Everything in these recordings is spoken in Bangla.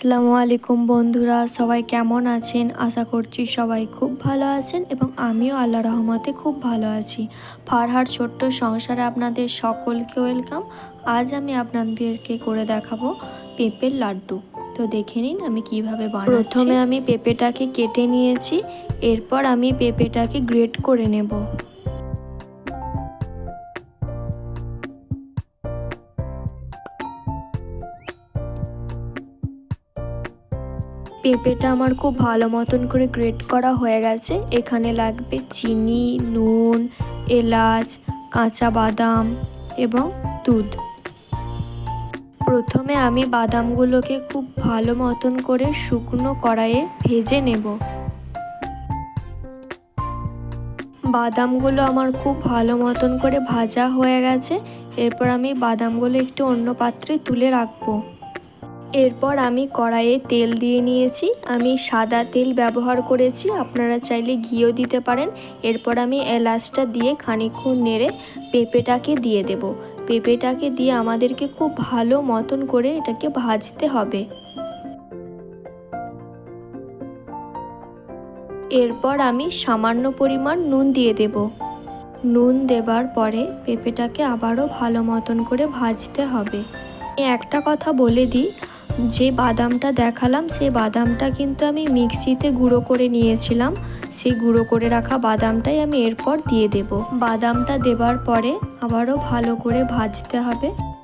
আসসালামু আলাইকুম বন্ধুরা, সবাই কেমন আছেন? আশা করছি সবাই খুব ভালো আছেন এবং আমিও আল্লাহ রহমতে খুব ভালো আছি। ফারহার ছোট্ট সংসারে আপনাদের সকলকে ওয়েলকাম। আজ আমি আপনাদেরকে করে দেখাবো পেঁপের লাড্ডু। তো দেখে নিন আমি কীভাবে বানাচ্ছি। প্রথমে আমি পেঁপেটাকে কেটে নিয়েছি, এরপর আমি পেঁপেটাকে গ্রেট করে নেব। পেঁপেটা আমার খুব ভালো মতন করে গ্রেট করা হয়ে গেছে। এখানে লাগবে চিনি, নুন, এলাচ, কাঁচা বাদাম এবং দুধ। প্রথমে আমি বাদামগুলোকে খুব ভালো মতন করে শুকনো কড়াইয়ে ভেজে নেব। বাদামগুলো আমার খুব ভালো মতন করে ভাজা হয়ে গেছে। এরপর আমি বাদামগুলো একটু অন্য পাত্রে তুলে রাখব। এরপর আমি কড়াইয়ে তেল দিয়ে নিয়েছি। আমি সাদা তেল ব্যবহার করেছি। আপনারা চাইলে ঘিও দিতে পারেন। এরপর আমি এলাচটা দিয়ে খানিকক্ষণ নেড়ে পেঁপেটাকে দিয়ে দেব। পেঁপেটাকে দিয়ে আমাদেরকে খুব ভালো মতন করে এটাকে ভাজতে হবে। এরপর আমি সামান্য পরিমাণ নুন দিয়ে দেব। নুন দেবার পরে পেঁপেটাকে আবারও ভালো মতন করে ভাজতে হবে। একটা কথা বলে দিই যে বাদামটা দেখালাম, সে বাদামটা কিন্তু আমি মিক্সিতে গুঁড়ো করে নিয়েছিলাম। সেই গুঁড়ো করে রাখা বাদামটাই আমি এরপর দিয়ে দেব। বাদামটা দেবার পরে আবারও ভালো করে ভাজতে হবে।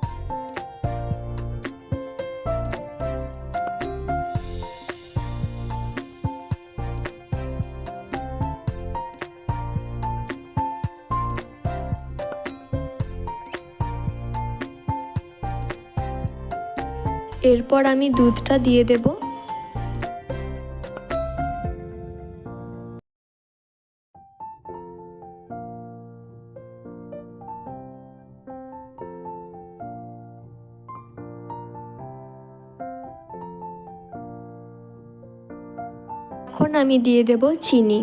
এরপর আমি দুধটা দিয়ে দেব। এখন আমি দিয়ে দেব চিনি।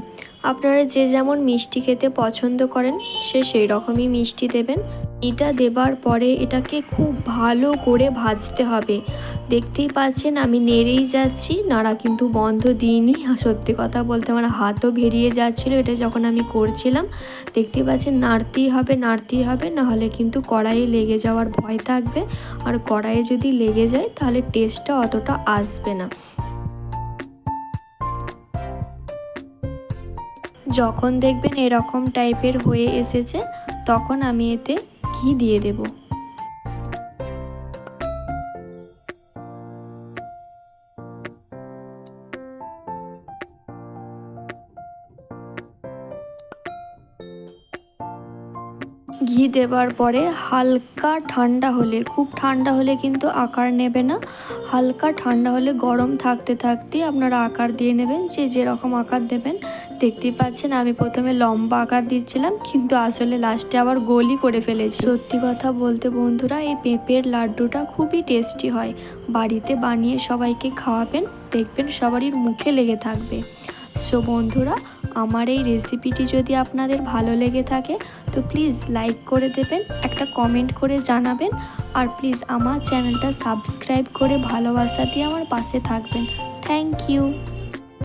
আপনারা যে যেমন মিষ্টি খেতে পছন্দ করেন, সে সেই রকমই মিষ্টি দেবেন। এটা দেবার পরে এটাকে খুব ভালো করে ভাজতে হবে। দেখতেই পাচ্ছেন আমি নেড়েই যাচ্ছি, নাড়া কিন্তু বন্ধ দিইনি। সত্যি কথা বলতে আমার হাতও ভেরিয়ে যাচ্ছিল, এটা যখন আমি করছিলাম, দেখতেই পাচ্ছেন নাড়তেই হবে নাড়তেই হবে, নাহলে কিন্তু কড়াইয়ে লেগে যাওয়ার ভয় থাকবে। আর কড়াইয়ে যদি লেগে যায়, তাহলে টেস্টটা অতটা আসবে না। যখন দেখবেন এরকম টাইপের হয়ে এসেছে, তখন আমি এতে ঘি দিয়ে দেব। ঘি দেবার পরে হালকা ঠান্ডা হলে, খুব ঠান্ডা হলে কিন্তু আকার নেবে না। হালকা ঠান্ডা হলে গরম থাকতে থাকতে আপনারা আকার দিয়ে নেবেন, যে যেরকম আকার দেবেন দেখতেই পাচ্ছেন, আমি প্রথমে লম্বা আকার দিচ্ছিলাম, কিন্তু আসলে লাস্টে আবার গোলই করে ফেলেছি। সত্যি কথা বলতে বন্ধুরা, এই পেঁপের লাড্ডুটা খুবই টেস্টি হয়। বাড়িতে বানিয়ে সবাইকে খাওয়াবেন, দেখবেন সবারই মুখে লেগে থাকবে। সো বন্ধুরা, আমার এই রেসিপিটি যদি আপনাদের ভালো লেগে থাকে, তো প্লিজ লাইক করে দেবেন, একটা কমেন্ট করে জানাবেন, আর প্লিজ আমার চ্যানেলটা সাবস্ক্রাইব করে ভালোবাসা দিয়ে আমার পাশে থাকবেন। Thank you